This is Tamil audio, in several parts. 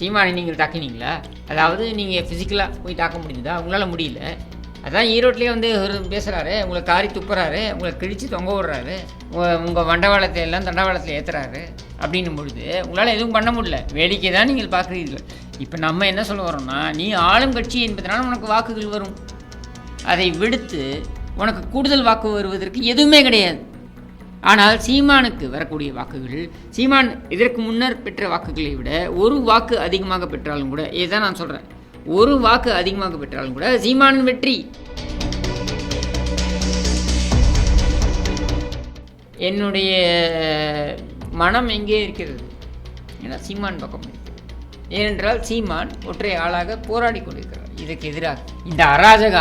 சீமானை நீங்கள் தாக்கினீங்களா? அதாவது நீங்கள் ஃபிசிக்கலாக போய் தாக்க முடியுதா உங்களால் முடியல. அதான் ஈரோட்லேயே வந்து ஒரு பேசுகிறாரு உங்களை காரி துப்புறாரு உங்களை கிழித்து தொங்க விடுறாரு உங்கள் வண்டவாளத்தை எல்லாம் தண்டவாளத்தில் ஏற்றுறாரு அப்படின்னும் பொழுது உங்களால் எதுவும் பண்ண முடியல. வேடிக்கை தான் நீங்கள் பார்க்குறீர்கள். இப்போ நம்ம என்ன சொல்ல வரோம்னா நீ ஆளும் கட்சி என்பதனால உனக்கு வாக்குகள் வரும். அதை விடுத்து உனக்கு கூடுதல் வாக்கு வருவதற்கு எதுவுமே கிடையாது. ஆனால் சீமானுக்கு வரக்கூடிய வாக்குகள் சீமான் இதற்கு முன்னர் பெற்ற வாக்குகளை விட ஒரு வாக்கு அதிகமாக பெற்றாலும் கூட இதுதான் நான் சொல்கிறேன் ஒரு வாக்கு அதிகமாக பெற்றாலும் கூட சீமானின் வெற்றி. என்னுடைய மனம் எங்கே இருக்கிறது? ஏன்னா சீமான் பக்கம் ஏனென்றால் சீமான் ஒற்றை ஆளாக போராடி கொண்டிருக்கிறார். இதுக்கு எதிராக இந்த அராஜக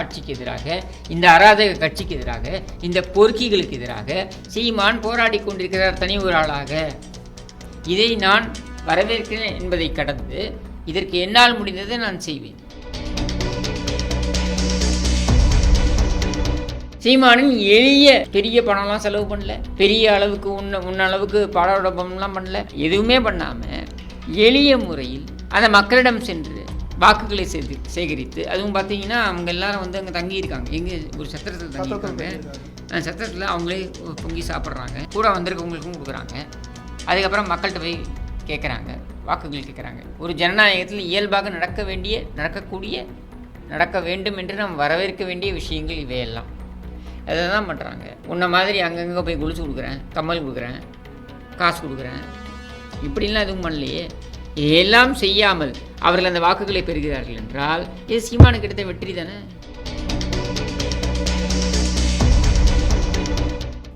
ஆட்சிக்கு எதிராக இந்த அராஜக கட்சிக்கு எதிராக இந்த பொறுக்கிகளுக்கு எதிராக சீமான் போராடி கொண்டிருக்கிறார் தனி ஒரு ஆளாக. இதை நான் வரவேற்கிறேன் என்பதை கடந்து இதற்கு என்னால் முடிந்ததை நான் செய்வேன். சீமானின் எளிய பெரிய பணம்லாம் செலவு பண்ணல. பெரிய அளவுக்கு உன்ன உன்ன அளவுக்கு பாடோடபம்லாம் பண்ணல. எதுவுமே பண்ணாமல் எளிய முறையில் அந்த மக்களிடம் சென்று வாக்குகளை சேதி சேகரித்து அதுவும் பார்த்தீங்கன்னா அவங்க எல்லாரும் வந்து அங்கே தங்கியிருக்காங்க. எங்கே ஒரு சத்திரத்தில் தங்கியிருக்காங்க. அந்த சத்திரத்தில் அவங்களே பொங்கி சாப்பிட்றாங்க. கூட வந்திருக்கவங்களுக்கும் கொடுக்குறாங்க. அதுக்கப்புறம் மக்கள்கிட்ட போய் கேட்குறாங்க வாக்குகள் கேட்குறாங்க ஒரு ஜனநாயகத்தில் இயல்பாக நடக்க வேண்டிய நடக்கக்கூடிய நடக்க வேண்டும் என்று நாம் வரவேற்க வேண்டிய விஷயங்கள் இவையெல்லாம். அதை தான் பண்ணுறாங்க உன்ன மாதிரி அங்கங்கே போய் கொலுசு கொடுக்குறேன் கம்மல் கொடுக்குறேன் காசு கொடுக்குறேன். இப்படிலாம் எதுவும் பண்ணலையே. எல்லாம் செய்யாமல் அவர்கள் அந்த வாக்குகளை பெறுகிறார்கள் என்றால் இது சீமானுக்கு எடுத்த வெற்றி தானே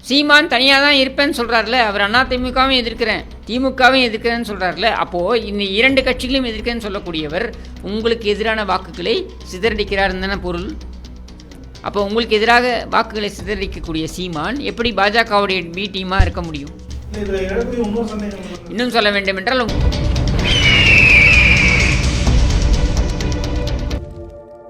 சீமான் தனியாக தான் இருப்பேன்னு சொல்கிறார்ல அவர் அண்ணா திமுகவும் எதிர்க்கிறேன் திமுகவும் எதிர்க்கிறேன்னு சொல்கிறார்ல அப்போது இந்த இரண்டு கட்சிகளையும் எதிர்க்கிறேன்னு சொல்லக்கூடியவர் உங்களுக்கு எதிரான வாக்குகளை சிதறடிக்கிறாருன்னு தானே பொருள் அப்போ உங்களுக்கு எதிராக வாக்குகளை சிதறடிக்கக்கூடிய சீமான் எப்படி பாஜகவுடைய பி டீமாக இருக்க முடியும். இன்னும் சொல்ல வேண்டும் என்றால்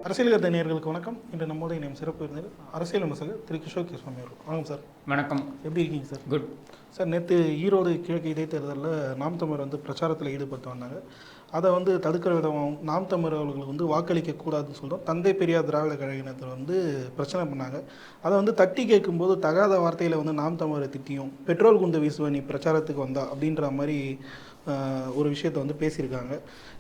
அரசியல் கருத்து நேயர்களுக்கு வணக்கம். இன்று நம்மோட இணையம் சிறப்பு விருந்தினர் அரசியல் விமர்சகர் திரு கிஷோர் கே சுவாமி அவர்கள். வணக்கம் சார். வணக்கம். எப்படி இருக்கீங்க சார்? குட் சார் நேற்று ஈரோடு கிழக்கு இடைத்தேர்தலில் நாம் தமிழர் வந்து பிரச்சாரத்தில் ஈடுபட்டு வந்தாங்க. அதை வந்து தடுக்கிற விதமாகவும் நாம் தமிழர் அவர்களுக்கு வந்து வாக்களிக்க கூடாதுன்னு சொல்கிறோம் தந்தை பெரியார் திராவிட கழகத்தினர் வந்து பிரச்சனை பண்ணாங்க. அதை வந்து தட்டி கேட்கும்போது தகாத வார்த்தையில் வந்து நாம் தமிழரை திட்டியும் பெட்ரோல் குண்டு வீசுவ நீ பிரச்சாரத்துக்கு வந்தா அப்படின்ற மாதிரி ஒரு விஷயத்தை வந்து பேசியிருக்காங்க.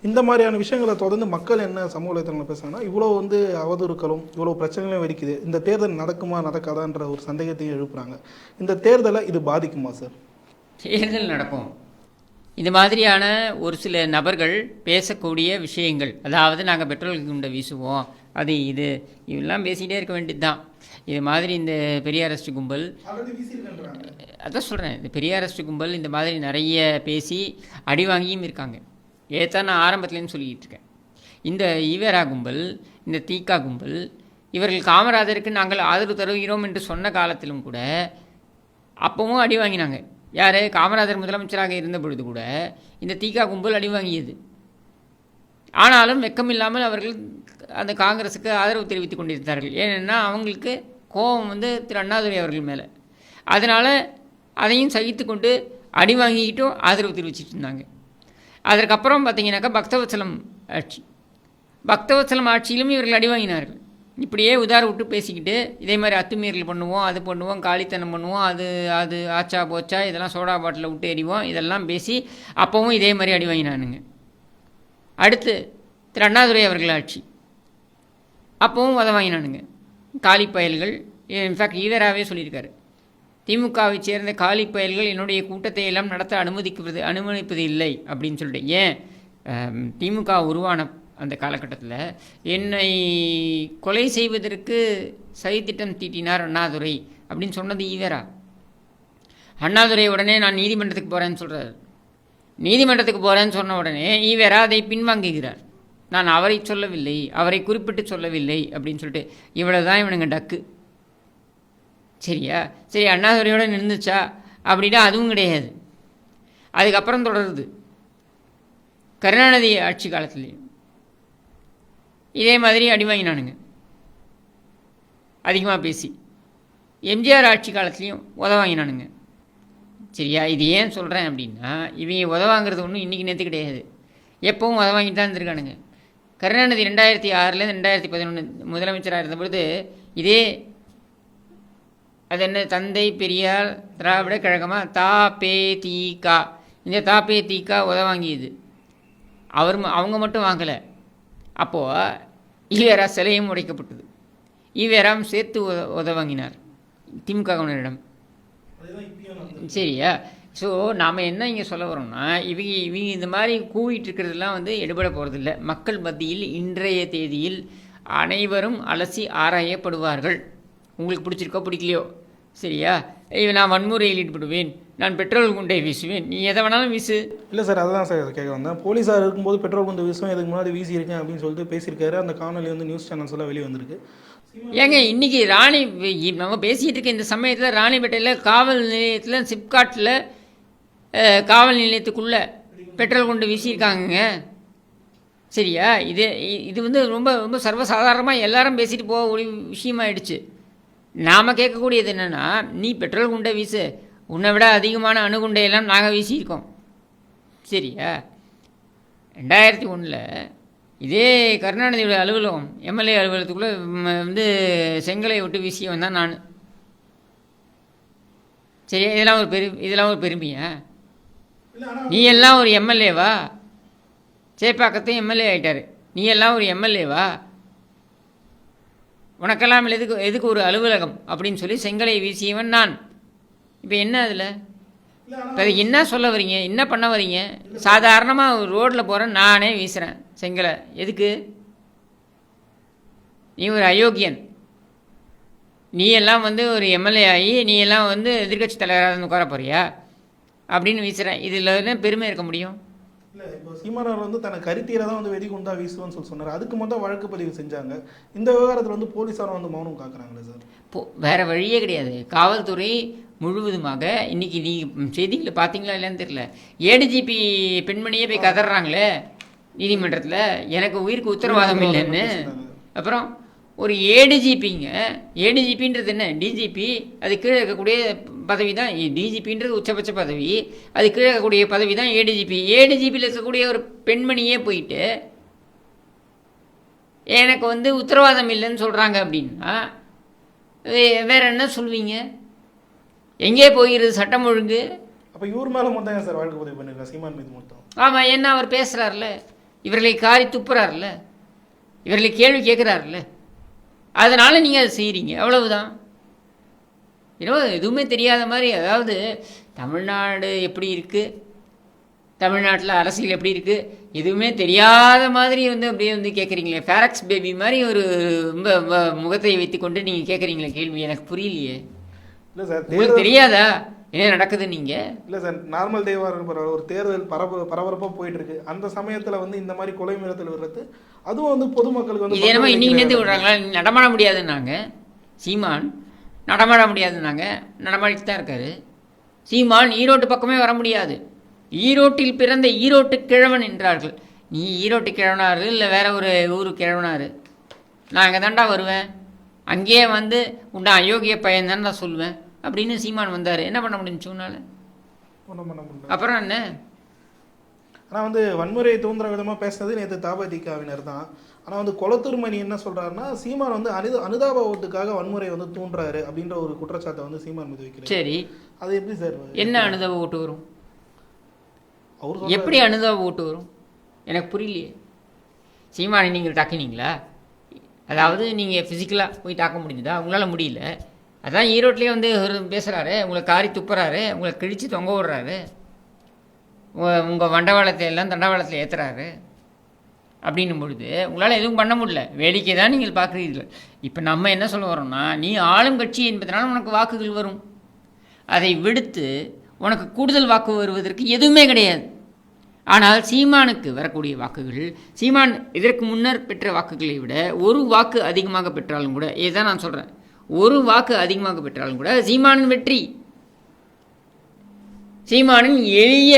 இந்த மாதிரியான விஷயங்களை தொடர்ந்து மக்கள் என்ன சமூக வலைத்தளங்களில் பேசுகிறாங்கன்னா இவ்வளோ வந்து அவதூறுக்களும் இவ்வளோ பிரச்சனைகளும் வெடிக்குது. இந்த தேர்தல் நடக்குமா நடக்காதான்ற ஒரு சந்தேகத்தையும் எழுப்புறாங்க. இந்த தேர்தலை இது பாதிக்குமா சார்? தேர்தல் நடக்கும். இது மாதிரியான ஒரு சில நபர்கள் பேசக்கூடிய விஷயங்கள் அதாவது நாங்கள் பெட்ரோல் குண்டை வீசுவோம் அது இது இதெல்லாம் பேசிகிட்டே இருக்க வேண்டியது தான் இது மாதிரி இந்த பெரியாரஸ்ட் கும்பல். அதான் சொல்கிறேன் இந்த பெரியாரஸ்ட் கும்பல் இந்த மாதிரி நிறைய பேசி அடி வாங்கியும் இருக்காங்க. ஏத்தான் நான் ஆரம்பத்துலேருந்து சொல்லிக்கிட்டு இருக்கேன். இந்த ஈவேரா கும்பல் இந்த தீகா கும்பல் இவர்கள் காமராஜருக்கு நாங்கள் ஆதரவு தருகிறோம் என்று சொன்ன காலத்திலும் கூட அப்பவும் அடி வாங்கினாங்க. யார்? காமராஜர் முதலமைச்சராக இருந்த பொழுது கூட இந்த தீகா கும்பல் அடி வாங்கியது. ஆனாலும் வெக்கமில்லாமல் அவர்கள் அந்த காங்கிரஸுக்கு ஆதரவு தெரிவித்துக் கொண்டிருந்தார்கள். ஏனென்னா அவங்களுக்கு கோபம் வந்து திரு அண்ணாதுரை அவர்கள் மேலே. அதனால் அதையும் சகித்து கொண்டு அடி வாங்கிக்கிட்டும் ஆதரவு தெரிவிச்சிட்டு இருந்தாங்க. அதற்கப்புறம் பார்த்தீங்கன்னாக்கா பக்தவத்சலம் ஆட்சி. பக்தவத்சலம் ஆட்சியிலும் இவர்கள் அடி வாங்கினார்கள். இப்படியே உதார விட்டு பேசிக்கிட்டு இதே மாதிரி அத்துமீறல் பண்ணுவோம் அது பண்ணுவோம் காலித்தனம் பண்ணுவோம் அது அது ஆச்சா போச்சா இதெல்லாம் சோடா பாட்டில் விட்டு எறிவோம் இதெல்லாம் பேசி அப்போவும் இதே மாதிரி அடி வாங்கினானுங்க. அடுத்து திரு அண்ணாதுரை அவர்கள் ஆட்சி. அப்பவும் உத வாங்கினானுங்க. காலி பயல்கள். இன்ஃபேக்ட் ஈதராகவே சொல்லியிருக்காரு. திமுகவை சேர்ந்த காலி பயல்கள் என்னுடைய கூட்டத்தை எல்லாம் நடத்த அனுமதிக்கிறது அனுமதிப்பது இல்லை அப்படின்னு சொல்லிட்டு. ஏன்? திமுக உருவான அந்த காலகட்டத்தில் என்னை கொலை செய்வதற்கு சதித்திட்டம் தீட்டினார் அண்ணாதுரை அப்படின்னு சொன்னது ஈவரா அண்ணாதுரை உடனே நான் நீதிமன்றத்துக்கு போகிறேன்னு சொல்கிறார் நீதிமன்றத்துக்கு போகிறேன்னு சொன்ன உடனே ஈவரா அதை பின்வாங்குகிறார். நான் அவரை சொல்லவில்லை அவரை குறிப்பிட்டு சொல்லவில்லை அப்படின்னு சொல்லிட்டு இவ்வளவு தான் இவனுங்க டக்கு. சரியா? சரி அண்ணாதுரையோட நின்றுச்சா அப்படின்னா அதுவும் கிடையாது. அதுக்கப்புறம் தொடருது. கருணாநிதி ஆட்சி காலத்துலேயும். இதே மாதிரி அடி வாங்கினானுங்க. அதிகமாக பேசி. எம்ஜிஆர் ஆட்சி காலத்துலேயும் உத வாங்கினானுங்க. சரியா? இது ஏன் சொல்கிறேன் அப்படின்னா இவங்க உதவாங்கிறது ஒன்றும் இன்றைக்கி நேற்று கிடையாது. எப்பவும் அதை வாங்கிட்டு தான் இருந்திருக்கானுங்க. கருணாநிதி ரெண்டாயிரத்தி ஆறுலேருந்து ரெண்டாயிரத்தி பதினொன்று முதலமைச்சராக இருந்தபொழுது இதே அது என்ன தந்தை பெரியார் திராவிட கழகமா? தா பே தி கா. இந்த தா பே தி கா உத வாங்கியது. அவர் அவங்க மட்டும் வாங்கலை. அப்போது ஈவேரா சிலையும் உடைக்கப்பட்டது. ஈவேராம் சேர்த்து உத உத வாங்கினார். திமுகவினரிடம். சரியா? ஸோ நாம் என்ன இங்கே சொல்ல வரோம்னா இவங்க இவங்க இந்த மாதிரி கூவிட்டு இருக்கிறதெல்லாம் வந்து எடுபட போகிறதில்ல மக்கள் மத்தியில் இன்றைய தேதியில் அனைவரும் அலசி ஆராயப்படுவார்கள். உங்களுக்கு பிடிச்சிருக்கோ பிடிக்கலையோ? சரியா? ஐயோ நான் வன்முறையில் ஈடுபடுவேன். நான் பெட்ரோல் குண்டை வீசுவேன். நீ எதை வேணாலும் வீசு. இல்லை சார் அதுதான் சார் கேட்க வந்தேன். போலீஸார் இருக்கும்போது பெட்ரோல் குண்டு விஷயம் இதுக்கு முன்னாடி வீசியிருக்கேன் அப்படின்னு சொல்லிட்டு பேசியிருக்காரு. அந்த காணொலி வந்து நியூஸ் சேனல்ஸ் எல்லாம் வெளியே வந்திருக்கு. ஏங்க இன்னைக்கு ராணி நம்ம பேசிகிட்டு இருக்க இந்த சமயத்தில் ராணிப்பேட்டையில் காவல் நிலையத்தில் சிப்காட்டில் காவல் நிலையத்துக்குள்ளே பெட்ரோல் கொண்டு வீசியிருக்காங்கங்க. சரியா? இது இது வந்து ரொம்ப ரொம்ப சர்வசாதாரணமாக எல்லாரும் பேசிட்டு போகக்கூடிய விஷயமாயிடுச்சு. நாம் கேட்கக்கூடியது என்னென்னா நீ பெட்ரோல் குண்டை வீசு. உன்னை விட அதிகமான அணுகுண்டையெல்லாம் நாங்கள் வீசியிருக்கோம். சரியா? ரெண்டாயிரத்தி ஒன்றில் இதே கருணாநிதியோட அலுவலகம் எம்எல்ஏ அலுவலகத்துக்குள்ளே வந்து செங்கலை விட்டு வீசியவன் தான் நான். சரி இதெல்லாம் ஒரு பெரு இதெல்லாம் ஒரு பெருமையா? நீ எல்லாம் ஒரு எம்எல்ஏவா சேப்பாக்கத்தையும் எம்எல்ஏ ஆயிட்டாரு. நீ எல்லாம் ஒரு எம்எல்ஏவா உனக்கெல்லாம் எதுக்கு எதுக்கு ஒரு அலுவலகம்? அப்படின்னு சொல்லி செங்கலை வீசியவன் நான். இப்போ என்ன அதில்? இப்போ அது என்ன சொல்ல வரீங்க? என்ன பண்ண வரீங்க? சாதாரணமாக ரோட்டில் போகிறேன் நானே வீசுகிறேன் செங்கலை. எதுக்கு? நீ ஒரு அயோக்கியன். நீ எல்லாம் வந்து ஒரு எம்எல்ஏ ஆகி நீ எல்லாம் வந்து எதிர்க்கட்சி தலைவராக உட்கார போறியா? அப்படின்னு வீசுகிறேன் இதில் என்ன பெருமை இருக்க முடியும்? இல்லை இப்போ சீமானவர் வந்து தன்னை கருத்தீரை தான் வந்து வெடிகுண்டா வீசுவேன்னு சொல்லி சொன்னார். அதுக்கு மட்டும் வழக்கு பதிவு செஞ்சாங்க. இந்த விவகாரத்தில் வந்து போலீஸார் வந்து மௌனம் காக்குறாங்களே சார்? போ வேறு வழியே கிடையாது. காவல்துறை முழுவதுமாக இன்னைக்கு நீ செய்திகளை பார்த்தீங்களா இல்லைன்னு தெரியல. ஏடிஜிபி பெண்மணியே போய் கதறாங்களே நீதிமன்றத்தில். எனக்கு உயிருக்கு உத்தரவாதம் இல்லைன்னு. அப்புறம் ஒரு ஏடிஜிபிங்க ஏடிஜிபின்றது என்ன? டிஜிபி அது கீழே இருக்கக்கூடிய பதவி தான் டிஜிபின்றது உச்சபட்ச பதவி. அது கீழே இருக்கக்கூடிய பதவி தான் ஏடிஜிபி ஏடிஜிபியில் இருக்கக்கூடிய ஒரு பெண்மணியே போயிட்டு எனக்கு வந்து உத்தரவாதம் இல்லைன்னு சொல்கிறாங்க அப்படின்னா வேற என்ன சொல்வீங்க? எங்கே போகிறது சட்டம் ஒழுங்கு? அப்போ இவர் மேலே மட்டும் சார் வழக்கு பதிவு பண்ணிருக்கா சீமான் மீது மட்டும். ஆமாம் என்ன அவர் பேசுகிறார்ல இவர்களை காரி துப்புறாருல? இவர்களை கேள்வி கேட்குறாருல அதனால் நீங்கள் அதை செய்கிறீங்க அவ்வளவுதான். ஏதோ எதுவுமே தெரியாத மாதிரி அதாவது தமிழ்நாடு எப்படி இருக்குது தமிழ்நாட்டில் அரசியல் எப்படி இருக்குது எதுவுமே தெரியாத மாதிரி வந்து அப்படியே வந்து கேட்குறீங்களே ஃபேரக்ஸ் பேபி மாதிரி ஒரு ரொம்ப முகத்தை வைத்துக்கொண்டு நீங்கள் கேட்குறீங்களே கேள்வி. எனக்கு புரியலையே. இல்லை சார் உங்களுக்கு தெரியாதா? என்ன நடக்குது நீங்கள் இல்லை சார் நார்மல் டேவாக இருக்கிற ஒரு தேர்தல் பரப பரபரப்பாக போயிட்டு இருக்கு அந்த சமயத்தில் வந்து இந்த மாதிரி கொலை மிரட்டல் வர்றது அதுவும் வந்து பொதுமக்களுக்கு வந்து இது என்னமோ இன்னைக்கு விடுறாங்களா? நடமாட முடியாதுன்னாங்க. சீமான் நடமாட முடியாதுன்னாங்க. நடமாடிட்டு தான் இருக்காரு. சீமான் ஈரோட்டு பக்கமே வர முடியாது. ஈரோட்டில் பிறந்த ஈரோட்டு கிழவன் என்றார்கள். நீ ஈரோட்டு கிழவனாரு இல்லை வேற ஒரு ஊரு கிழவனாரு? நான் அங்கே தாண்டா வருவேன். அங்கேயே வந்து உண்டா அயோக்கிய பையன் தான் நான் சொல்லுவேன். அப்படின்னு சீமான் வந்தார். என்ன பண்ண முடிஞ்சுச்சு உன்னால அப்புறம் என்ன? ஆனால் வந்து வன்முறையை தூண்டுற விதமாக பேசுனது நேற்று தாபதிகாவினர் தான். ஆனால் வந்து கொளத்தூர் மணி என்ன சொல்றாருன்னா சீமான் வந்து அனுத அனுதாப ஓட்டுக்காக வன்முறை வந்து தூண்டுறாரு அப்படின்ற ஒரு குற்றச்சாட்டை வந்து சீமான் மீது வைக்கிறார் சரி. அது எப்படி சார் என்ன அனுதாப ஓட்டு வரும்? அவர். எப்படி அனுதாப ஓட்டு வரும்? எனக்கு புரியலையே. சீமானை நீங்கள் தாக்கினீங்களா? அதாவது நீங்கள் ஃபிசிக்கலாக போய் தாக்க முடிஞ்சுதா? உங்களால் முடியல. அதான் ஈரோட்லேயே வந்து பேசுகிறாரு உங்களை காரி துப்புறாரு உங்களை கிழிச்சு தொங்க விடுறாரு. உங்கள் வண்டவாளத்தை எல்லாம் தண்டவாளத்தில் ஏற்றுறாரு அப்படின்னும் பொழுது உங்களால் எதுவும் பண்ண முடியல. வேடிக்கை தான் நீங்கள் பார்க்குறீர்கள். இப்போ நம்ம என்ன சொல்ல வரோம்னா நீ ஆளும் கட்சி என்பதனால உனக்கு வாக்குகள் வரும். அதை விடுத்து உனக்கு கூடுதல் வாக்கு வருவதற்கு எதுவுமே கிடையாது. ஆனால் சீமானுக்கு வரக்கூடிய வாக்குகள் சீமான் இதற்கு முன்னர் பெற்ற வாக்குகளை விட ஒரு வாக்கு அதிகமாக பெற்றாலும் கூட இதுதான் நான் சொல்கிறேன் ஒரு வாக்கு அதிகமாக பெற்றாலும் கூட சீமானின் வெற்றி. சீமானின் எளிய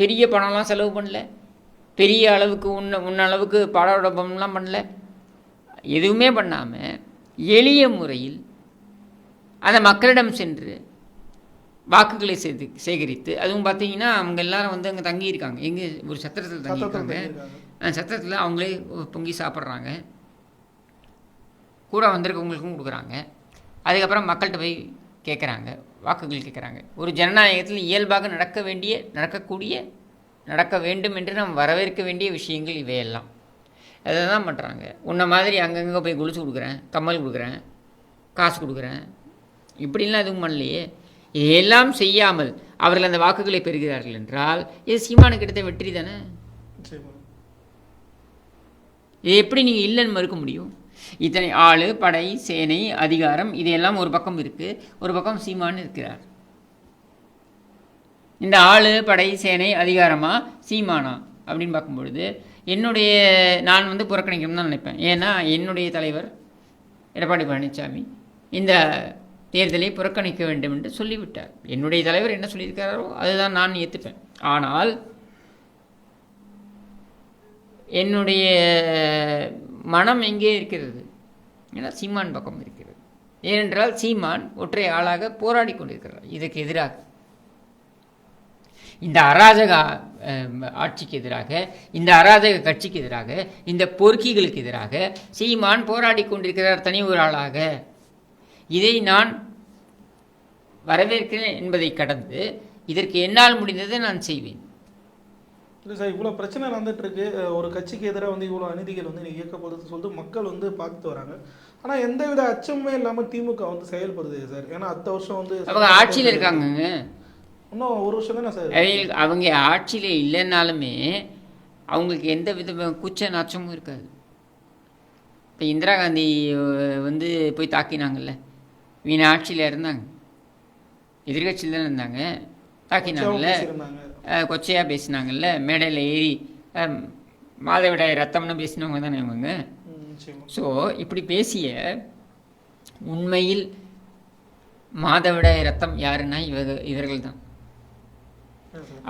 பெரிய பணம்லாம் செலவு பண்ணல. பெரிய அளவுக்கு உன்ன உன்ன அளவுக்கு பாடோடபம்லாம் பண்ணல. எதுவுமே பண்ணாமல் எளிய முறையில் அதை மக்களிடம் சென்று வாக்குகளை சேது சேகரித்து அதுவும் பார்த்தீங்கன்னா அவங்க எல்லாரும் வந்து அங்கே தங்கியிருக்காங்க. எங்கே ஒரு சத்திரத்தில் தங்கியிருக்காங்க. அந்த சத்திரத்தில் அவங்களே பொங்கி சாப்பிட்றாங்க. கூட வந்திருக்கவங்களுக்கும் கொடுக்குறாங்க. அதுக்கப்புறம் மக்கள்கிட்ட போய் கேட்குறாங்க வாக்குகள் கேட்குறாங்க ஒரு ஜனநாயகத்தில் இயல்பாக நடக்க வேண்டிய நடக்கக்கூடிய நடக்க வேண்டும் என்று நாம் வரவேற்க வேண்டிய விஷயங்கள் இவையெல்லாம். அதை தான் பண்ணுறாங்க உன்ன மாதிரி அங்கங்கே போய் குளிச்சு கொடுக்குறேன் கம்மல் கொடுக்குறேன் காசு கொடுக்குறேன். இப்படிலாம் எதுவும் பண்ணலையே. எல்லாம் செய்யாமல் அவர்கள் அந்த வாக்குகளை பெறுகிறார்கள் என்றால் இது சீமானுக்கு கிடைத்த வெற்றி தானே? இதை இது எப்படி நீங்கள் இல்லைன்னு மறுக்க முடியும்? இத்தனை ஆள் படை சேனை அதிகாரம் இதையெல்லாம் ஒரு பக்கம் இருக்குது ஒரு பக்கம் சீமானு இருக்கிறார். இந்த ஆளு படை சேனை அதிகாரமா சீமானா? அப்படின்னு பார்க்கும்பொழுது என்னுடைய நான் வந்து புறக்கணிக்கணும்னு தான் நினைப்பேன். ஏன்னா என்னுடைய தலைவர் எடப்பாடி பழனிசாமி இந்த தேர்தலை புறக்கணிக்க வேண்டும் என்று சொல்லிவிட்டார். என்னுடைய தலைவர் என்ன சொல்லியிருக்காரோ அதுதான் நான் ஏற்றுப்பேன் ஆனால் என்னுடைய மனம் எங்கே இருக்கிறது? ஏன்னா சீமான் பக்கம் இருக்கிறது. ஏனென்றால் சீமான் ஒற்றை ஆளாக போராடி கொண்டிருக்கிறார். இதற்கு எதிராக. இந்த அராஜக ஆட்சிக்கு எதிராக இந்த அராஜக கட்சிக்கு எதிராக இந்த பொறுக்கிகளுக்கு எதிராக சீமான் போராடி கொண்டிருக்கிறார் தனி ஒரு ஆளாக. இதை நான் வரவேற்கிறேன் என்பதை கடந்து இதற்கு என்னால் முடிந்ததை நான் செய்வேன். இல்லை சார் இவ்வளோ பிரச்சனை நடந்துட்டு இருக்கு அஹ் ஒரு கட்சிக்கு எதிராக வந்து இவ்வளோ அநீதிகள் வந்து இன்னைக்கு இயக்கப்படுதுன்னு சொல்லிட்டு மக்கள் வந்து பார்த்துட்டு வராங்க. ஆனால் எந்த வித அச்சமே இல்லாமல் திமுக வந்து செயல்படுது சார். ஏன்னா அடுத்த வருஷம் வந்து அவங்க ஆட்சியில் இருக்காங்கங்க. இன்னும் ஒரு வருஷம் தானே சார் அவங்க- ஆட்சியில் இல்லைன்னாலுமே அவங்களுக்கு எந்த வித குச்ச நாச்சமும் இருக்காது. இப்போ இந்திரா காந்தி வந்து போய் தாக்கினாங்கல்ல? வீண ஆட்சியில் இருந்தாங்க. எதிர்கட்சியில் தானே இருந்தாங்க. தாக்கினாங்கல்ல? பேசியிருந்தாங்க. அஹ், கொச்சையா பேசினாங்கல்ல? மேடையில் ஏறி மாதவிடாய் ரத்தம்னு பேசினவங்க தானே இவங்க ஸோ இப்படி பேசிய உண்மையில் மாதவிடாய் ரத்தம் யாருன்னா இவங்க இவர்கள் தான்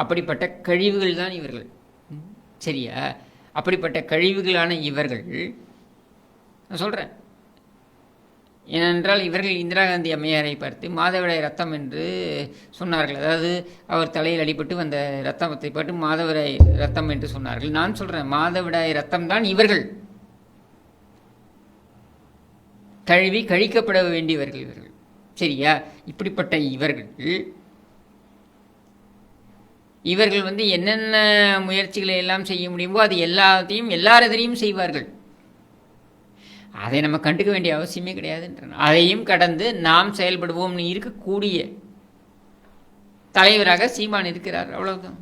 அப்படிப்பட்ட கழிவுகள் தான் இவர்கள். சரியா? அப்படிப்பட்ட கழிவுகளான இவர்கள் நான் சொல்கிறேன் ஏனென்றால் இவர்கள் இந்திரா காந்தி அம்மையாரை பார்த்து மாதவிடாய் ரத்தம் என்று சொன்னார்கள். அதாவது அவர் தலையில் அடிபட்டு வந்த ரத்தத்தை பட்டு மாதவிடாய் ரத்தம் என்று சொன்னார்கள். நான் சொல்கிறேன் மாதவிடாய் ரத்தம் தான் இவர்கள். கழுவி கழிக்கப்பட வேண்டியவர்கள் இவர்கள். சரியா? இப்படிப்பட்ட இவர்கள் இவர்கள் வந்து என்னென்ன முயற்சிகளை எல்லாம் செய்ய முடியுமோ அது எல்லாத்தையும் எல்லார் எதிரையும் செய்வார்கள். அதை நம்ம கண்டுக்க வேண்டிய அவசியமே கிடையாதுன்ற அதையும் கடந்து நாம் செயல்படுவோம்னு இருக்கக்கூடிய தலைவராக சீமான் இருக்கிறார். அவ்வளவுதான்.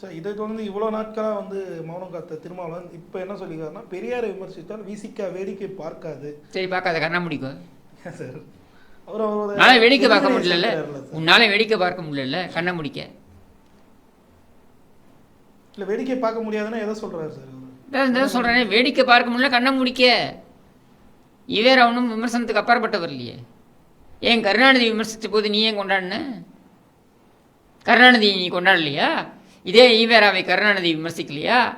சார் இதை தொடர்ந்து இவ்வளோ நாட்களாக வந்து மௌனம் காத்த திருமாவளவன் இப்போ என்ன சொல்லிக்கிறாருன்னா பெரியாரை விமர்சித்தால் விசிக்க வேடிக்கை பார்க்காது. சரி பார்க்காத கண்ண முடிக்கும் சார். அவர் வேடிக்கை பார்க்க முடியல. உன்னால வேடிக்கை பார்க்க முடியல கண்ண முடிக்க. இல்லை வேடிக்கை பார்க்க முடியாதுன்னா எதை சொல்கிறாரு சார் இவரு? சொல்கிறேனே வேடிக்கை பார்க்க முடியல கண்ணை முடிக்க. இவர் அவனும் விமர்சனத்துக்கு அப்பாற்பட்டவர் இல்லையே. ஏன் கருணாநிதி விமர்சித்த போது நீ ஏன் கொண்டாடின? கருணாநிதி நீ கொண்டாடலையா? இதே ஈவேராவை கருணாநிதி விமர்சிக்கலையா?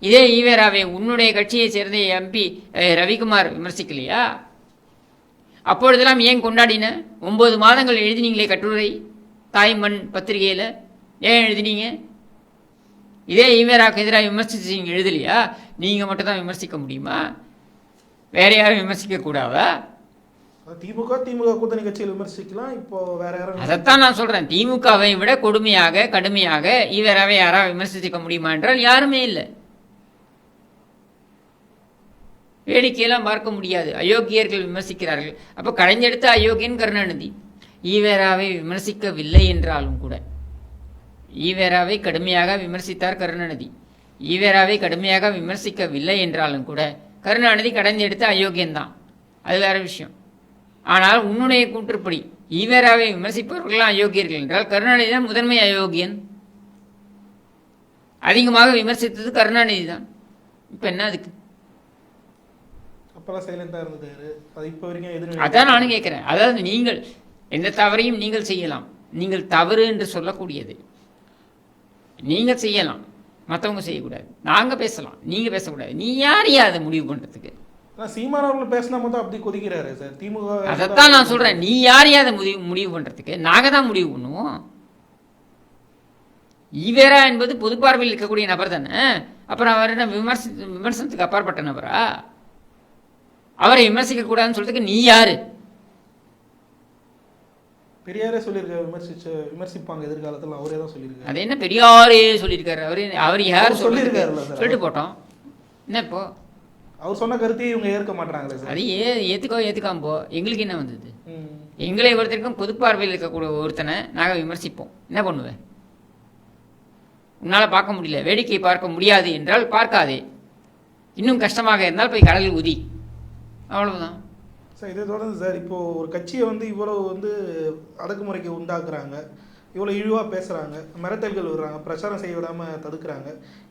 இதே ஈவேராவை உன்னுடைய கட்சியை சேர்ந்த எம்பி ரவிக்குமார் விமர்சிக்கலையா? அப்பொழுதெல்லாம் ஏன் கொண்டாடின? ஒம்பது மாதங்கள் எழுதினீங்களே கட்டுரை தாய்மண் பத்திரிகையில். ஏன் எழுதினீங்க? இதே ஈவேராவுக்கு எதிராக விமர்சித்து நீங்கள் எழுதலையா? நீங்கள் மட்டும் தான் விமர்சிக்க முடியுமா? வேற யாரும் விமர்சிக்க கூடாதா? திமுக திமுக கூட்டணி கட்சியில் விமர்சிக்கலாம். இப்போ வேற யாரும் அதைத்தான் நான் சொல்கிறேன் திமுகவை விட கொடுமையாக கடுமையாக ஈவேராவை யாராவது விமர்சிக்க முடியுமா என்றால் யாருமே இல்லை. வேடிக்கையெல்லாம் பார்க்க முடியாது. அயோக்கியர்கள் விமர்சிக்கிறார்கள். அப்போ கடைஞ்செடுத்த அயோக்கியன் கருணாநிதி. ஈவேராவை விமர்சிக்கவில்லை என்றாலும் கூட. ஈவேராவை கடுமையாக விமர்சித்தார் கருணாநிதி. ஈவேராவை கடுமையாக விமர்சிக்கவில்லை என்றாலும் கூட கருணாநிதி கடைஞ்செடுத்த அயோக்கியன்தான். அது வேற விஷயம். ஆனால் உன்னுடைய கூற்றுப்படி ஈவேராவை விமர்சிப்பவர்கள்லாம் அயோக்கியர்கள் என்றால் கருணாநிதி தான் முதன்மை அயோக்கியன். அதிகமாக விமர்சித்தது கருணாநிதி தான். இப்போ என்ன அதுக்கு? அதான் நானும் கேட்குறேன் அதாவது நீங்கள் எந்த தவறையும் நீங்கள் செய்யலாம். நீங்கள் தவறு என்று சொல்லக்கூடியது. நீங்கள் செய்யலாம். மற்றவங்க செய்யக்கூடாது. நாங்கள் பேசலாம். நீங்கள் பேசக்கூடாது. நீ யார் யா அதை முடிவு பண்ணுறதுக்கு சீமான் அவர்கள் பேசினா மட்டும் அப்படி கொதிக்கிறாரு சார். திமுக அதைத்தான் நான் சொல்கிறேன் நீ யார் அதை முடிவு முடிவு பண்ணுறதுக்கு நாங்கள் தான் முடிவு பண்ணுவோம். ஈவேரா என்பது பொது பார்வையில் இருக்கக்கூடிய நபர் தானே? அப்புறம் அவர் என்ன விமர்சி விமர்சனத்துக்கு அப்பாற்பட்ட நபரா? அவரை விமர்சிக்க கூடாதுன்னு சொல்றதுக்கு நீ யாரு? பெரியாரே சொல்லியிருக்காரு விமர்சிச்சு விமர்சிப்பாங்க எதிர்காலத்தில் அவரே தான் சொல்லியிருக்காரு. அது என்ன பெரியாரே சொல்லியிருக்காரு? அவர் அவர் யார் சொல்லியிருக்காரு சொல்லியிருக்காருல்ல சார். சொல்லிட்டு போட்டோம். என்ன இப்போ? அவர் சொன்ன கருத்தையும் இவங்க ஏற்க மாட்டாங்களே சார். அது ஏ ஏற்றுக்கோ ஏற்றுக்காம போ. எங்களுக்கு என்ன வந்தது. எங்களை ஒருத்தருக்கும் பொது பார்வையில் இருக்கக்கூடிய ஒருத்தனை நாங்கள் விமர்சிப்போம். என்ன பண்ணுவேன்? உன்னால் பார்க்க முடியல. வேடிக்கை பார்க்க முடியாது என்றால் பார்க்காதே. இன்னும் கஷ்டமாக இருந்தால் போய் கடலில் உதி அவ்வளவுதான். சார் இதை தொடர்ந்து சார் இப்போது ஒரு கட்சியை வந்து இவ்வளோ வந்து அடக்குமுறைக்கு உண்டாக்குறாங்க இவ்வளோ இழிவாக பேசுகிறாங்க மிரட்டல்கள் விடுறாங்க பிரச்சாரம் செய்ய விடாமல் தடுக்கிறாங்க.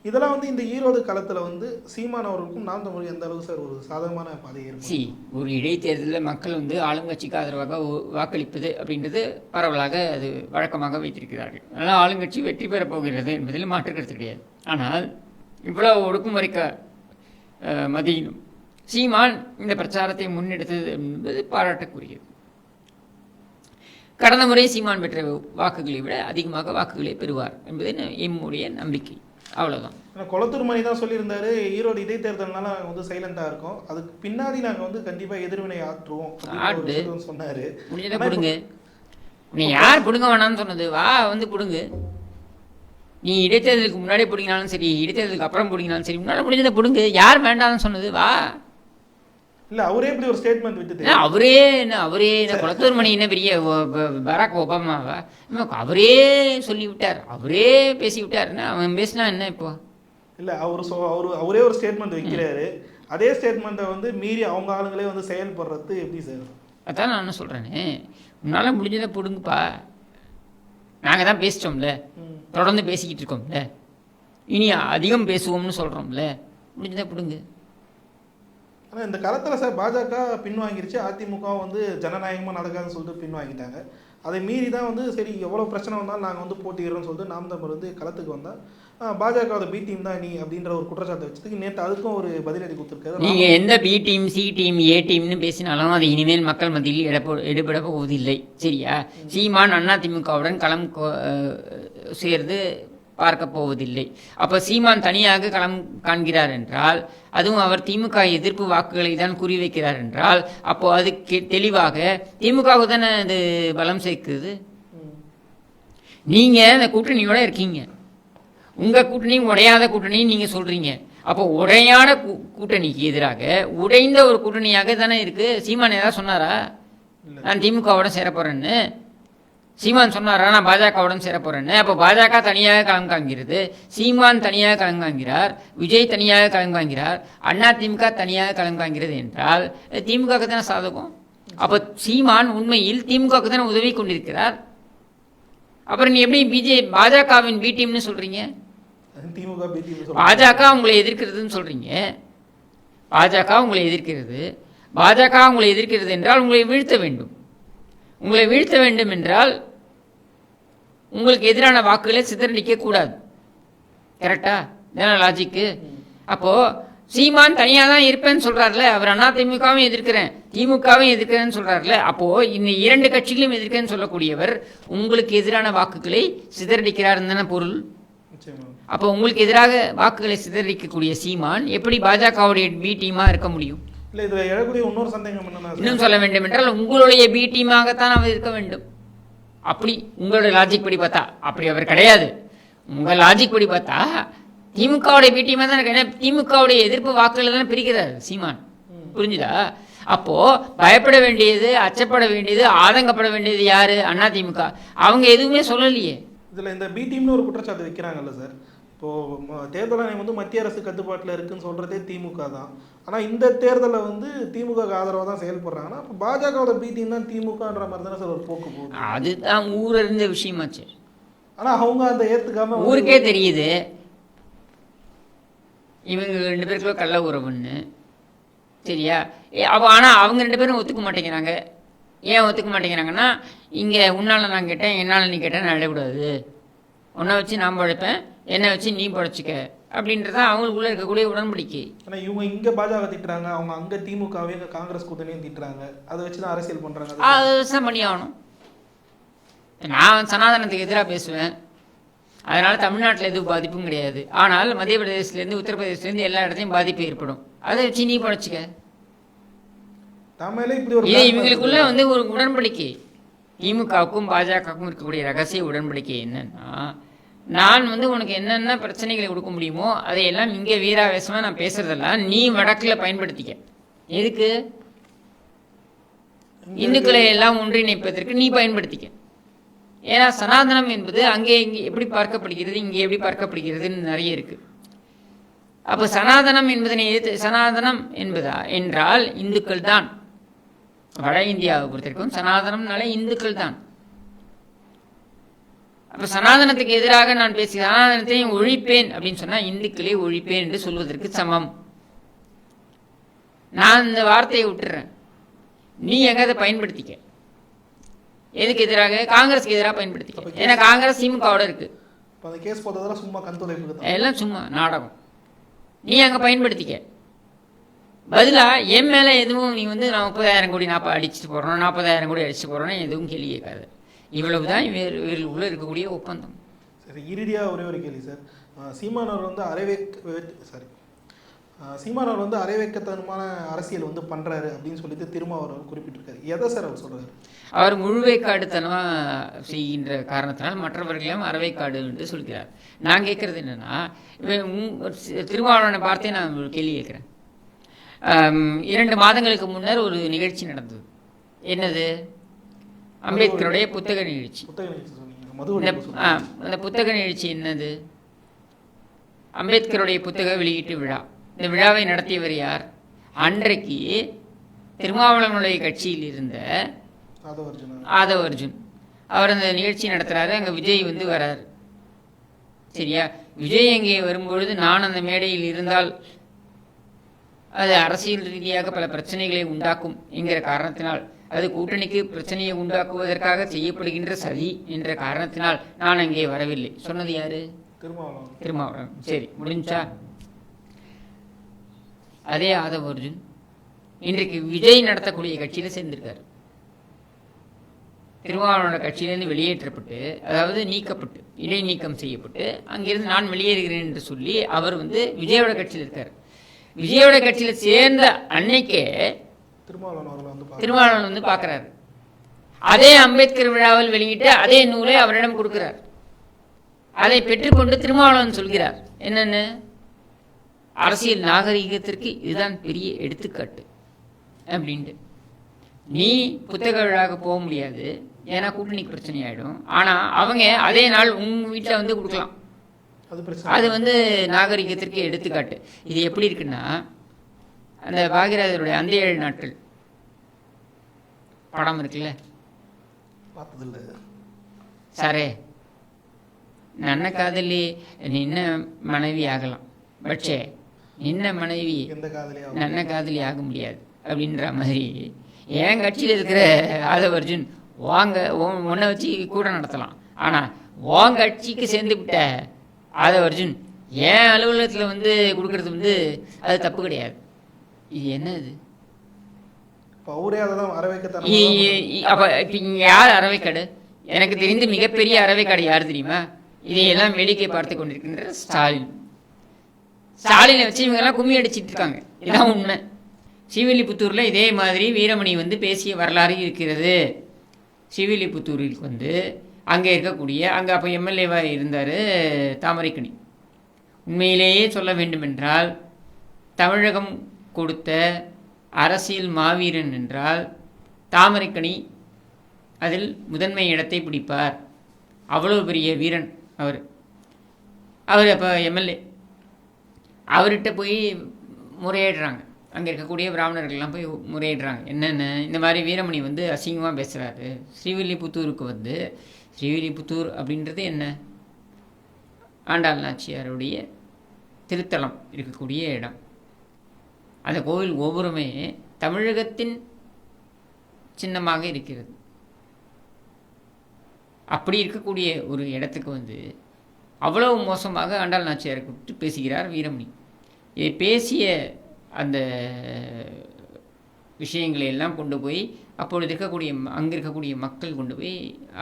இதெல்லாம் வந்து இந்த ஈரோடு காலத்தில் வந்து சீமான் அவர்களுக்கும் நாம் தமிழ் எந்த அளவுக்கு சார் ஒரு சாதகமான பாதை சி ஒரு இடைத்தேர்தலில் மக்கள் வந்து ஆளுங்கட்சிக்கு ஆதரவாக வாக்களிப்பது அப்படின்றது பரவலாக அது வழக்கமாக வைத்திருக்கிறார்கள். அதனால் ஆளுங்கட்சி வெற்றி பெறப் போகிறது என்பதில் மாற்று கருத்து கிடையாது. ஆனால் இவ்வளவு ஒடுக்குமுறைக்க மதியினும் சீமான் இந்த பிரச்சாரத்தை முன்னெடுத்தது என்பது பாராட்டக்கூடியது. கடந்த முறை சீமான் பெற்ற வாக்குகளை விட அதிகமாக வாக்குகளை பெறுவார் என்பது எம்முடைய நம்பிக்கை. அவ்வளவுதான். ஏன்னா கொளத்தூர் மணி தான் சொல்லியிருந்தாரு ஈரோடு இடைத்தேர்தல்னால நாங்கள் வந்து சைலண்டாக இருக்கோம். அதுக்கு பின்னாடி நாங்கள் வந்து கண்டிப்பாக எதிர்வினை ஆற்றுவோம் சொன்னார். முடிஞ்சதை கொடுங்க. நீ யார் பிடுங்க வேணாம்னு சொன்னது? வா வந்து பிடுங்கு நீ இடைத்தேர்தலுக்கு முன்னாடி பிடிங்கினாலும் சரி இடைத்தேர்தலுக்கு அப்புறம் பிடிங்கினாலும் சரி முன்னாடி முடிஞ்சதை பிடுங்கு யார் வேண்டாம்னு சொன்னது? வா. இல்லை அவரே இப்படி ஒரு ஸ்டேட்மெண்ட் விட்டுட்டு என்ன அவரே என்ன அவரே என்ன குளத்தூர் மணி என்ன பெரிய பராக் ஒபாமாவா? அவரே சொல்லி விட்டார் அவரே பேசி விட்டார் என்ன அவன் பேசினா என்ன இப்போ? இல்ல அவர் சொ அவர் அவரே ஒரு ஸ்டேட்மெண்ட் வைக்கிறாரு. அதே ஸ்டேட்மெண்ட்டை வந்து மீறி அவங்க ஆளுங்களே வந்து செயல்படுறது எப்படி சார்? அதான் நான் என்ன சொல்கிறேனே உன்னால் முடிஞ்சதை பிடுங்குப்பா. நாங்கள் தான் பேசிட்டோம்ல. தொடர்ந்து பேசிக்கிட்டு இருக்கோம்ல. இனி அதிகம் பேசுவோம்னு சொல்கிறோம்ல முடிஞ்சதை பிடுங்கு. ஆனால் இந்த காலத்தில் சார் பாஜக பின்வாங்கிருச்சு. அதிமுக வந்து ஜனநாயகமாக நடக்காதுன்னு சொல்லிட்டு பின்வாங்கிட்டாங்க. அதை மீறி தான் வந்து சரி எவ்வளோ பிரச்சனை வந்தாலும் நாங்கள் வந்து போட்டிடுறோம்னு சொல்லிட்டு நாம் தமிழ் வந்து களத்துக்கு வந்தால் பாஜகவோட பி டீம் தான் நீ அப்படின்ற ஒரு குற்றச்சாட்டை வச்சதுக்கு நேற்று அதுக்கும் ஒரு பதிலடி கொடுத்துருக்காரு. நீங்கள் எந்த B team C team A டீம்னு பேசினாலும் அது இனிமேல் மக்கள் மத்தியில் இடப்போ எடுபட போவதில்லை. சரியா? சீமான் அண்ணா திமுகவுடன் களம் கோ- சேர்ந்து பார்க்க போவதில்லை. அப்போ சீமான் தனியாக களம் காண்கிறார் என்றால் அதுவும் அவர் திமுக எதிர்ப்பு வாக்குகளை தான் குறிவைக்கிறார் என்றால் அப்போ அது தெளிவாக திமுகவுக்கு தானே அது பலம் சேர்க்குது. நீங்கள் அந்த கூட்டணியோட இருக்கீங்க. உங்கள் கூட்டணி உடையாத கூட்டணி நீங்கள் சொல்கிறீங்க அப்போ உடையாத கூ- கூட்டணிக்கு எதிராக உடைந்த ஒரு கூட்டணியாக தானே இருக்குது சீமான் ஏதாவது சொன்னாரா. நான் திமுகவோட சேர போகிறேன்னு சீமான் சொன்னாரா நான் பாஜகவுடன் சேர போகிறேன்னு அப்போ பாஜக தனியாக களம் காண்கிறது. சீமான் தனியாக களம் காண்கிறார் விஜய் தனியாக களம் காண்கிறார் அண்ணா திமுக தனியாக களம் காண்கிறது என்றால் திமுகவுக்கு தானே சாதகம்? அப்போ சீமான் உண்மையில் திமுகவுக்கு தானே உதவி கொண்டிருக்கிறார்? அப்புறம் நீ எப்படி பிஜே பாஜகவின் பி டீம்னு சொல்றீங்க. பாஜக உங்களை எதிர்க்கிறதுன்னு சொல்றீங்க. பாஜக உங்களை எதிர்க்கிறது. பாஜக உங்களை எதிர்க்கிறது என்றால் உங்களை வீழ்த்த வேண்டும். உங்களை வீழ்த்த வேண்டும் என்றால் உங்களுக்கு எதிரான வாக்குகளை சிதறடிக்க கூடாது. கரெக்டா இதான லாஜிக்கு அப்போ சீமான் தனியாக தான் இருப்பேன்னு சொல்றாருல அவர் அண்ணா திமுகவும் எதிர்க்கிறேன் திமுகவும் எதிர்க்கிறேன்னு சொல்றாருல அப்போ இந்த இரண்டு கட்சிகளையும் எதிர்க்கிறேன்னு சொல்லக்கூடியவர் உங்களுக்கு எதிரான வாக்குகளை சிதறடிக்கிறாருன்னு தானே பொருள்? அப்போ உங்களுக்கு எதிராக வாக்குகளை சிதறடிக்கக்கூடிய சீமான் எப்படி பாஜகவுடைய பி டீமாக இருக்க முடியும்? இல்ல இதுல எழக்கூடிய இன்னொரு சந்தேகம் என்னன்னா சார், இன்னும் சொல்ல வேண்டும் என்றால் உங்களுடைய பி டீமாகத்தான் அவர் இருக்க வேண்டும். அப்படி உங்களுடைய லாஜிக் படி பார்த்தா அப்படி அவர் கிடையாது. உங்க லாஜிக் படி பார்த்தா திமுகவுடைய பி டீமாக தான் ஏன்னா திமுகவுடைய எதிர்ப்பு வாக்குகளை தானே பிரிக்கிறார் சீமான். புரிஞ்சுதா? அப்போ பயப்பட வேண்டியது அச்சப்பட வேண்டியது ஆதங்கப்பட வேண்டியது யாரு? அண்ணா திமுக. அவங்க எதுவுமே சொல்லலையே. இதுல இந்த பி டீம்னு ஒரு குற்றச்சாட்டு வைக்கிறாங்கல்ல சார். இப்போ ம- தேர்தல் ஆணையம் வந்து மத்திய அரசு கட்டுப்பாட்டுல இருக்குன்னு சொல்றதே திமுக தான். ஆனா இந்த தேர்தல்ல வந்து திமுக க்கு ஆதரவா தான் செயல்படுறாங்கன்னா அப்போ பாஜகவோட பி டீம் தான் திமுகன்ற மாதிரி தானே சார் ஒரு போக்கு போகுது. அதுதான் ஊரறிந்த விஷயமாச்சு. ஆனா அவங்க அதை வந்து- ஊருக்கே தெரியுது. இவங்க ரெண்டு பேருக்குள்ள கள்ள உறவுன்னு. சரியா? அவ ஆனால் அவங்க ரெண்டு பேரும் ஒத்துக்க மாட்டேங்கிறாங்க. ஏன் ஒத்துக்க மாட்டேங்கிறாங்கன்னா இங்கே உன்னால் நான் கேட்டேன் என்னால் நீ கேட்டேன் நான் இடக்கூடாது உன்னை வச்சு நான் பழைப்பேன். என்னை வச்சு நீ பழைச்சிக்க அப்படின்றது அவங்களுக்குள்ள இருக்கக்கூடிய உடன்படிக்கை. ஏன்னா இவங்க இங்க பாஜக திட்டுறாங்க அவங்க அங்க திமுகவையும் இங்க காங்கிரஸ் கூட்டணியும் திட்டுறாங்க. அதை வச்சு தான் அரசியல் பண்றாங்க. அது தான் பண்ணி ஆகணும். நான் சனாதனத்துக்கு எதிராக பேசுவேன். அதனால் தமிழ்நாட்டில் எதுவும் பாதிப்பும் கிடையாது. ஆனால் மத்திய பிரதேசத்துலேருந்து உத்தரப்பிரதேசத்துலேருந்து எல்லா இடத்துலையும் பாதிப்பு ஏற்படும். அதை வச்சு நீ பழச்சிக்க தமிழ்ல இப்படி ஒரு இவங்களுக்குள்ள. வந்து ஒரு உடன்படிக்கை. திமுகவுக்கும் பாஜகவுக்கும் இருக்கக்கூடிய ரகசிய உடன்படிக்கை என்னன்னா நான் வந்து உனக்கு என்னென்ன பிரச்சனைகளை கொடுக்க முடியுமோ அதையெல்லாம் இங்கே வீராவேசமாக நான் பேசுறதெல்லாம் நீ வடக்கில் பயன்படுத்திக்க. எதுக்கு? இந்துக்களை எல்லாம் ஒன்றிணைப்பதற்கு நீ பயன்படுத்திக்க. ஏன்னா சனாதனம் என்பது அங்கே இங்கே எப்படி பார்க்கப்படுகிறது இங்கே எப்படி பார்க்கப்படுகிறதுன்னு நிறைய இருக்குது அப்போ சனாதனம் என்பதனை எதிர்த்து சனாதனம் என்பதா? என்றால் இந்துக்கள் தான் வட இந்தியாவை பொறுத்தவரைக்கும் சனாதனம்னாலே இந்துக்கள் தான் அப்போ சனாதனத்துக்கு எதிராக நான் பேசி சனாதனத்தை ஒழிப்பேன் அப்படின்னு சொன்னால் இந்துக்களை ஒழிப்பேன் என்று சொல்வதற்கு சமம். நான் இந்த வார்த்தையை விட்டுறேன். நீ எங்க அதை பயன்படுத்திக்க. எதுக்கு எதிராக? காங்கிரஸ்க்கு எதிராக பயன்படுத்திக்க. ஏன்னா காங்கிரஸ் திமுகவோட இருக்கு. எல்லாம் சும்மா நாடகம். நீ அங்கே பயன்படுத்திக்க. பதிலாக என் மேலே எதுவும் நீ வந்து நான் முப்பதாயிரம் கோடி நாற்பது அடிச்சுட்டு போடுறோம் நாற்பதாயிரம் கோடி அடிச்சுட்டு போடுறோன்னா எதுவும் கேள்வி கேட்காது. இவ்வளவு தான் இவர் இவர்களுக்குள்ள இருக்கக்கூடிய ஒப்பந்தம். சரி இறுதியா ஒரே ஒரு கேள்வி சார். சீமானவர் வந்து அரைவேக்க சாரி சீமானவர் வந்து அரைவேக்கத்தனமான அரசியல் வந்து பண்றாரு அப்படின்னு சொல்லிட்டு திருமாவளவன் குறிப்பிட்டிருக்காரு. எதை சார் அவர் சொல்றாரு? அவர் முழுவேக்காடுத்தனமாக செய்கின்ற காரணத்தினால் மற்றவர்களையும் அறவைக்காடு என்று சொல்கிறார். நான் கேட்குறது என்னன்னா திருமாவளவனை பார்த்தே நான் ஒரு கேள்வி கேட்குறேன். இரண்டு மாதங்களுக்கு முன்னர் ஒரு நிகழ்ச்சி நடந்தது. என்னது? அம்பேத்கருடைய புத்தக நிகழ்ச்சி அந்த புத்தக நிகழ்ச்சி என்னது? அம்பேத்கருடைய புத்தக வெளியீட்டு விழா. இந்த விழாவை நடத்தியவர் யார்? அன்றைக்கு திருமாவளவனுடைய கட்சியில் இருந்த ஆதவ் அர்ஜுன் அவர் அந்த நிகழ்ச்சி நடத்துறாரு. அங்கே விஜய் வந்து வராரு. சரியா? விஜய் அங்கே வரும்பொழுது நான் அந்த மேடையில் இருந்தால் அது அரசியல் ரீதியாக பல பிரச்சனைகளை உண்டாக்கும் என்கிற காரணத்தினால் அது கூட்டணிக்கு பிரச்சனையை உண்டாக்குவதற்காக செய்யப்படுகின்ற சதி என்ற காரணத்தினால் நான் அங்கே வரவில்லை. சொன்னது யாரு? திருமாவளவன். திருமாவளவன். சரி முடிஞ்சா? அதே ஆதவ் அர்ஜுன் இன்றைக்கு விஜய் நடத்தக்கூடிய கட்சியில சேர்ந்திருக்காரு. திருமாவளவனோட கட்சியிலிருந்து வெளியேற்றப்பட்டு அதாவது நீக்கப்பட்டு இடை நீக்கம் செய்யப்பட்டு அங்கிருந்து நான் வெளியேறுகிறேன் என்று சொல்லி அவர் வந்து விஜயோட கட்சியில் இருக்கார். விஜயோட கட்சியில சேர்ந்த அன்னைக்கே திருமாவளவன் வந்து பார்க்கறாரு. அதே அம்பேத்கர் விழாவில் வெளியிட்டு அதே நூலை அவரிடம் கொடுக்கிறார். அதை பெற்றுக்கொண்டு திருமாவளவன் சொல்கிறார் என்னன்னு? அரசியல் நாகரிகத்திற்கு இதுதான் பெரிய எடுத்துக்காட்டு அப்படின்ட்டு. நீ புத்தக விழாவுக்கு போக முடியாது ஏன்னா கூட்டணிக்கு பிரச்சனை ஆயிடும் ஆனா அவங்க அதே நாள் உங்க வீட்டில் வந்து கொடுக்கலாம். அது வந்து நாகரிகத்திற்கு எடுத்துக்காட்டு. இது எப்படி இருக்குன்னா அந்த பாகிராஜருடைய அந்த ஏழு நாட்கள். படம் இருக்குல்ல? சாரே நன்ன காதலி நின்ன மனைவி ஆகலாம். பட்சே நின்ன மனைவி நன்ன காதலி ஆக முடியாது. அப்படின்ற மாதிரி என் கட்சியில் இருக்கிற ஆதவ அர்ஜுன் வாங்க உன்னை வச்சு கூட நடத்தலாம். ஆனால் உன் கட்சிக்கு சேர்ந்து விட்ட ஆதவ அர்ஜுன் என் அலுவலகத்தில் வந்து கொடுக்கறது வந்து அது தப்பு கிடையாது. இது என்ன இது இப்போ அவரே அதை தான் அரவேக்கத்தனம் இ- இ- இ- அப்ப இப்ப இங்க யார் அறவைக்காடு? எனக்கு தெரிந்து மிகப்பெரிய அறவைக்காடு யார் தெரியுமா? இதையெல்லாம் வேடிக்கை பார்த்து கொண்டிருக்கின்ற ஸ்டாலின். ஸ்டாலினை வச்சு இவங்க எல்லாம் கும்மி அடிச்சிட்டு இருக்காங்க. இதான் உண்மை. ஸ்ரீவில்லிபுத்தூர்ல இதே மாதிரி வீரமணி வந்து பேசிய வரலாறு இருக்கிறது. ஸ்ரீவில்லிபுத்தூருக்கு வந்து அங்கே இருக்கக்கூடிய அங்கே அப்போ எம்எல்ஏவாக இருந்தார் தாமரைக்கணி உண்மையிலேயே சொல்ல வேண்டுமென்றால் தமிழகம் கொடுத்த அரசியல் மாவீரன் என்றால் தாமரைக்கணி அதில் முதன்மை இடத்தை பிடிப்பார். அவ்வளோ பெரிய வீரன் அவர். அவர் அப்போ எம்எல்ஏ. அவர்கிட்ட போய் முறையிடுறாங்க. அங்கே இருக்கக்கூடிய பிராமணர்கள்லாம் போய் முறையிடுறாங்க. என்னென்ன? இந்த மாதிரி வீரமணி வந்து அசிங்கமாக பேசுகிறாரு ஸ்ரீவில்லிபுத்தூருக்கு வந்து ஸ்ரீவில்லிபுத்தூர் அப்படின்றது என்ன? ஆண்டாள் நாச்சியாருடைய திருத்தலம் இருக்கக்கூடிய இடம். அந்த கோவில் கோபுரமே தமிழகத்தின் சின்னமாக இருக்கிறது. அப்படி இருக்கக்கூடிய ஒரு இடத்துக்கு வந்து அவ்வளவு மோசமாக ஆண்டாள் நாச்சியாரை கூப்பிட்டு பேசுகிறார் வீரமணி. இதை பேசிய அந்த விஷயங்களை எல்லாம் கொண்டு போய் அப்பொழுது இருக்கக்கூடிய அங்கே இருக்கக்கூடிய மக்கள் கொண்டு போய்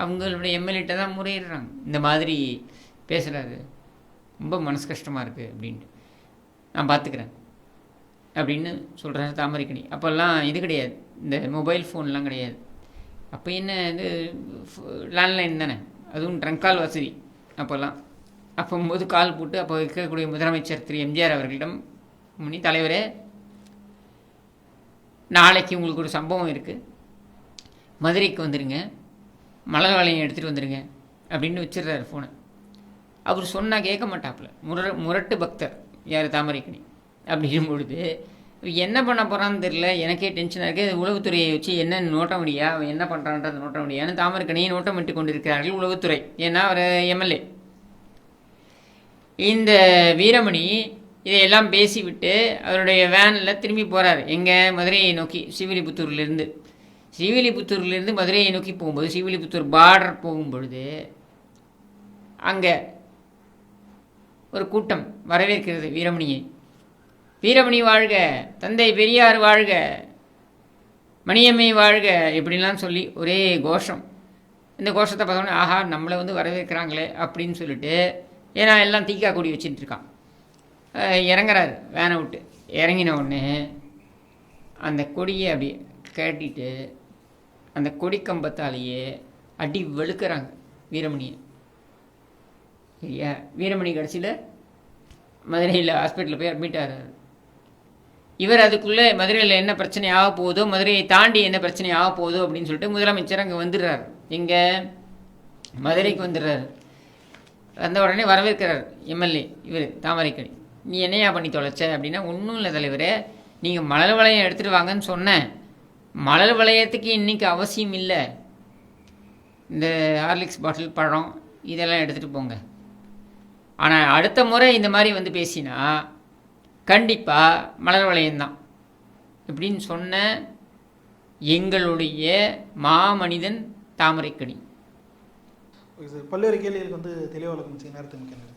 அவங்களுடைய எம்எல்ஏட்ட தான் முறையிடுறாங்க. இந்த மாதிரி பேசுகிறாரு ரொம்ப மனசு கஷ்டமாக இருக்குது அப்படின்ட்டு. நான் பார்த்துக்கிறேன். அப்படின்னு சொல்கிறாரு தாமரைக்கணி அப்போல்லாம் இது கிடையாது. இந்த மொபைல் ஃபோன்லாம் கிடையாது. அப்போ என்ன இது லேண்ட்லைன் தானே? அதுவும் ட்ரங்கால் வசதி. அப்போல்லாம். அப்போம்போது கால் போட்டு அப்போ இருக்கக்கூடிய முதலமைச்சர் திரு எம்ஜிஆர் அவர்களிடம் முன்னி தலைவரே நாளைக்கு உங்களுக்கு ஒரு சம்பவம் இருக்குது மதுரைக்கு வந்துடுங்க மலர் வளையம் எடுத்துகிட்டு வந்துடுங்க அப்படின்னு வச்சிடுறாரு ஃபோனை அவர் சொன்னால் கேட்க மாட்டாப்புல. முர முரட்டு பக்தர். யார் தாமரைக்கணி அப்படின்னும் பொழுது என்ன பண்ண போகிறான்னு தெரில எனக்கே டென்ஷனாக இருக்குது உளவுத்துறையை வச்சு என்ன நோட்ட முடியா அவன் என்ன பண்ணுறான்றது நோட்ட முடியான்னு தாமரைக்கணியை நோட்டமிட்டு கொண்டிருக்கிறார்கள் உளவுத்துறை. ஏன்னா அவர் எம்எல்ஏ இந்த வீரமணி இதையெல்லாம் பேசிவிட்டு அவருடைய வேனில் திரும்பி போகிறார் எங்கே? மதுரையை நோக்கி ஸ்ரீவில்லிபுத்தூர்லேருந்து. ஸ்ரீவில்லிபுத்தூர்லேருந்து மதுரையை நோக்கி போகும்போது ஸ்ரீவில்லிபுத்தூர் பார்டர் போகும்பொழுது அங்கே ஒரு கூட்டம் வரவேற்கிறது வீரமணியை. வீரமணி வாழ்க தந்தை பெரியார் வாழ்க மணியம்மை வாழ்க இப்படிலாம் சொல்லி ஒரே கோஷம். இந்த கோஷத்தை பார்த்தோன்னே ஆஹா நம்மளை வந்து வரவேற்கிறாங்களே அப்படின்னு சொல்லிட்டு ஏன்னா எல்லாம் தீக்கா கொடி வச்சுட்டு இருக்கான். இறங்குறாரு வேனை விட்டு. இறங்கின உடனே அந்த கொடியை அப்படி கேட்டிட்டு அந்த கொடி கம்பத்தாலேயே அடி வெளுக்கிறாங்க வீரமணியை. சரியா? வீரமணி கடைசியில் மதுரையில் ஹாஸ்பிட்டலில் போய் அட்மிட் ஆகிறாரு இவர் அதுக்குள்ளே மதுரையில் என்ன பிரச்சனை ஆக போகுதோ மதுரையை தாண்டி என்ன பிரச்சனை ஆக போகுதோ அப்படின்னு சொல்லிட்டு முதலமைச்சர் அங்கே வந்துடுறாரு. இங்கே மதுரைக்கு வந்துடுறாரு. வந்த உடனே வரவேற்கிறார் எம்எல்ஏ இவர் தாமரைக்கணி நீ என்னையா பண்ணி தொலைச்ச? அப்படின்னா ஒன்றும் இல்லை தலைவரே. நீங்கள் மலர் வளையம் எடுத்துகிட்டு வாங்கன்னு சொன்னேன். மலர் வளையத்துக்கு இன்றைக்கி அவசியம் இல்லை. இந்த ஹார்லிக்ஸ் பாட்டில் பழம் இதெல்லாம் எடுத்துகிட்டு போங்க. ஆனால் அடுத்த முறை இந்த மாதிரி வந்து பேசினா கண்டிப்பாக மலர் வளையம்தான். இப்படின்னு சொன்ன எங்களுடைய மாமனிதன் தாமரைக்கணி பல்வேறு கேள்விகளுக்கு வந்து தெளிவாக நேரத்துக்கு